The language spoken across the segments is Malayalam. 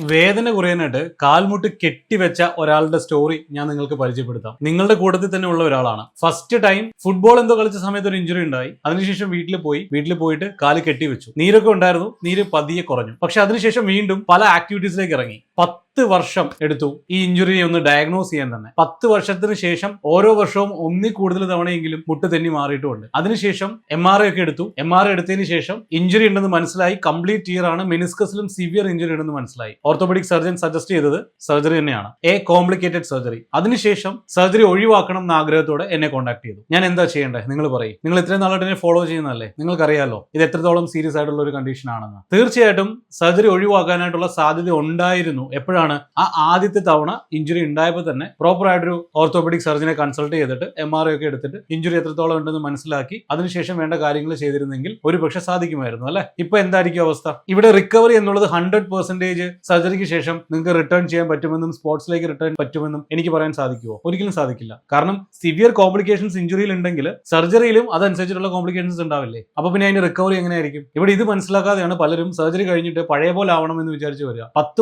വേദന കുറയാനായിട്ട് കാൽമുട്ട് കെട്ടിവെച്ച ഒരാളുടെ സ്റ്റോറി ഞാൻ നിങ്ങൾക്ക് പരിചയപ്പെടുത്താം. നിങ്ങളുടെ കൂട്ടത്തിൽ തന്നെ ഉള്ള ഒരാളാണ്. ഫസ്റ്റ് ടൈം ഫുട്ബോൾ എന്തോ കളിച്ച സമയത്ത് ഒരു ഇഞ്ചുറി ഉണ്ടായി. അതിനുശേഷം വീട്ടിൽ പോയി. വീട്ടിൽ പോയിട്ട് കാൽ കെട്ടിവെച്ചു നീരൊക്കെ ഉണ്ടായിരുന്നു. നീര് പതിയെ കുറഞ്ഞു. പക്ഷെ അതിനുശേഷം വീണ്ടും പല ആക്ടിവിറ്റീസിലേക്ക് ഇറങ്ങി. പത്ത് വർഷം എടുത്തു ഈ ഇഞ്ചുറിയെ ഒന്ന് ഡയഗ്നോസ് ചെയ്യാൻ തന്നെ. പത്ത് വർഷത്തിന് ശേഷം ഓരോ വർഷവും ഒന്നി കൂടുതൽ തവണയെങ്കിലും മുട്ട് തെന്നി മാറിയിട്ടുണ്ട് അതിനുശേഷം എം ആർ ഒക്കെ എടുത്തു. എം ആർ എടുത്തതിന് ശേഷം ഇഞ്ചുറി ഉണ്ടെന്ന് മനസ്സിലായി. കംപ്ലീറ്റ് ഇയർ ആണ്. മെനിസ്കസിലും സിവിയർ ഇഞ്ചുറി ഉണ്ടെന്ന് മനസ്സിലായി. ഓർത്തോപെഡിക് സർജൻ സജസ്റ്റ് ചെയ്തത് സർജറി തന്നെയാണ്. എ കോംപ്ലിക്കേറ്റഡ് സർജറി അതിനുശേഷം സർജറി ഒഴിവാക്കണം എന്ന ആഗ്രഹത്തോടെ എന്നെ കോൺടാക്ട് ചെയ്തു. ഞാൻ എന്താ ചെയ്യേണ്ടത് നിങ്ങൾ പറയും. നിങ്ങൾ ഇത്രയും നാളായിട്ട് എന്നെ ഫോളോ ചെയ്യുന്നതല്ലേ? നിങ്ങൾക്കറിയാലോ ഇത് എത്രത്തോളം സീരിയസ് ആയിട്ടുള്ള ഒരു കണ്ടീഷൻ ആണെന്ന്. തീർച്ചയായിട്ടും സർജറി ഒഴിവാക്കാനായിട്ടുള്ള സാധ്യത ഉണ്ടായിരുന്നു. എപ്പോഴാണ് ആ ആദ്യത്തെ തവണ ഇഞ്ചുറി ഉണ്ടായപ്പോൾ തന്നെ പ്രോപ്പർ ആയിട്ടൊരു ഓർത്തോപെഡിക് സർജനെ കൺസൾട്ട് ചെയ്തിട്ട് എം ആർ ഒക്കെ എടുത്തിട്ട് ഇഞ്ചുറി എത്രത്തോളം ഉണ്ടെന്ന് മനസ്സിലാക്കി അതിനുശേഷം വേണ്ട കാര്യങ്ങൾ ചെയ്തിരുന്നെങ്കിൽ ഒരു പക്ഷെ സാധിക്കുമായിരുന്നു അല്ലെ? ഇപ്പൊ എന്തായിരിക്കും അവസ്ഥ? ഇവിടെ റിക്കവറി എന്നുള്ളത് ഹൺഡ്രഡ് പെർസെന്റേജ് സർജറിക്ക് ശേഷം നിങ്ങൾക്ക് റിട്ടേൺ ചെയ്യാൻ പറ്റുമെന്നും സ്പോർട്സിലേക്ക് റിട്ടേൺ പറ്റുമെന്നും എനിക്ക് പറയാൻ സാധിക്കുമോ ഒരിക്കലും സാധിക്കില്ല. കാരണം സിവിയർ കോംപ്ലിക്കേഷൻസ് ഇഞ്ചുറിയിൽ ഉണ്ടെങ്കിൽ സർജറിയിലും അതനുസരിച്ചിട്ടുള്ള കോംപ്ലിക്കേഷൻസ് ഉണ്ടാവില്ലേ? അപ്പൊ പിന്നെ അതിന്റെ റിക്കവറി എങ്ങനെയായിരിക്കും? ഇവിടെ ഇത് മനസ്സിലാക്കാതെയാണ് പലരും സർജറി കഴിഞ്ഞിട്ട് പഴയ പോലെ ആവണം എന്ന് വിചാരിച്ചു വരിക. പത്ത്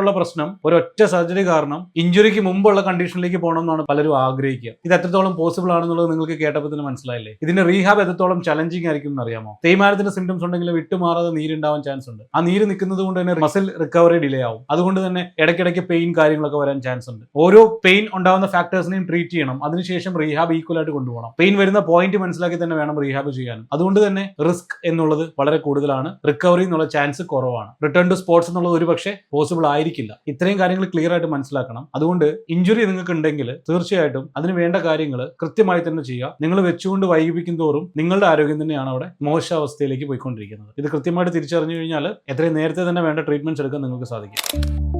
വർഷമായിട്ടുള്ള പ്രശ്നം ഒരൊറ്റ സർജറി കാരണം ഇഞ്ചുറിക്ക് മുമ്പുള്ള കണ്ടീഷനിലേക്ക് പോകണം എന്നാണ് പലരും ആഗ്രഹിക്കുക. ഇത് എത്രത്തോളം പോസിബിൾ ആണെന്നുള്ളത് നിങ്ങൾക്ക് കേട്ടപ്പോൾ തന്നെ മനസ്സിലായില്ലേ? ഇതിന്റെ റീഹാബ് എത്രത്തോളം ചലഞ്ചിങ് ആയിരിക്കും എന്ന് അറിയാമോ? തേയ്മാനത്തിന്റെ സിംറ്റംസ് ഉണ്ടെങ്കിൽ വിട്ടുമാറാതെ നീരുണ്ടാവാൻ ചാൻസ് ഉണ്ട്. ആ നീര് നിൽക്കുന്നത് കൊണ്ട് തന്നെ മസിൽ റിക്കവറി ഡിലേ ആവും. അതുകൊണ്ട് തന്നെ ഇടയ്ക്കിടയ്ക്ക് പെയിൻ കാര്യങ്ങളൊക്കെ വരാൻ ചാൻസ് ഉണ്ട്. ഓരോ പെയിൻ ഉണ്ടാവുന്ന ഫാക്ടേഴ്സിനെയും ട്രീറ്റ് ചെയ്യണം. അതിനുശേഷം റീഹാബ് ഈക്വൽ ആയിട്ട് കൊണ്ടുപോകണം. പെയിൻ വരുന്ന പോയിന്റ് മനസ്സിലാക്കി തന്നെ വേണം റീഹാബ് ചെയ്യാനും അതുകൊണ്ട് തന്നെ റിസ്ക് എന്നുള്ളത് വളരെ കൂടുതലാണ്. റിക്കവറി എന്നുള്ള ചാൻസ് കുറവാണ്. റിട്ടേൺ ടു സ്പോർട്സ് എന്നുള്ളത് ഒരു പക്ഷേ പോസിബിൾ ആയിരിക്കില്ല ഇത്രയും കാര്യങ്ങൾ ക്ലിയർ ആയിട്ട് മനസ്സിലാക്കണം. അതുകൊണ്ട് ഇഞ്ചുറി നിങ്ങൾക്ക് ഉണ്ടെങ്കിൽ തീർച്ചയായിട്ടും അതിന് വേണ്ട കാര്യങ്ങൾ കൃത്യമായി തന്നെ ചെയ്യുക. നിങ്ങൾ വെച്ചുകൊണ്ട് വൈകിപ്പിക്കും തോറും നിങ്ങളുടെ ആരോഗ്യം തന്നെയാണ് അവിടെ മോശാവസ്ഥയിലേക്ക് പോയിക്കൊണ്ടിരിക്കുന്നത്. ഇത് കൃത്യമായിട്ട് തിരിച്ചറിഞ്ഞു കഴിഞ്ഞാൽ എത്രയും നേരത്തെ തന്നെ വേണ്ട ട്രീറ്റ്മെന്റ്സ് എടുക്കാൻ നിങ്ങൾക്ക് സാധിക്കും.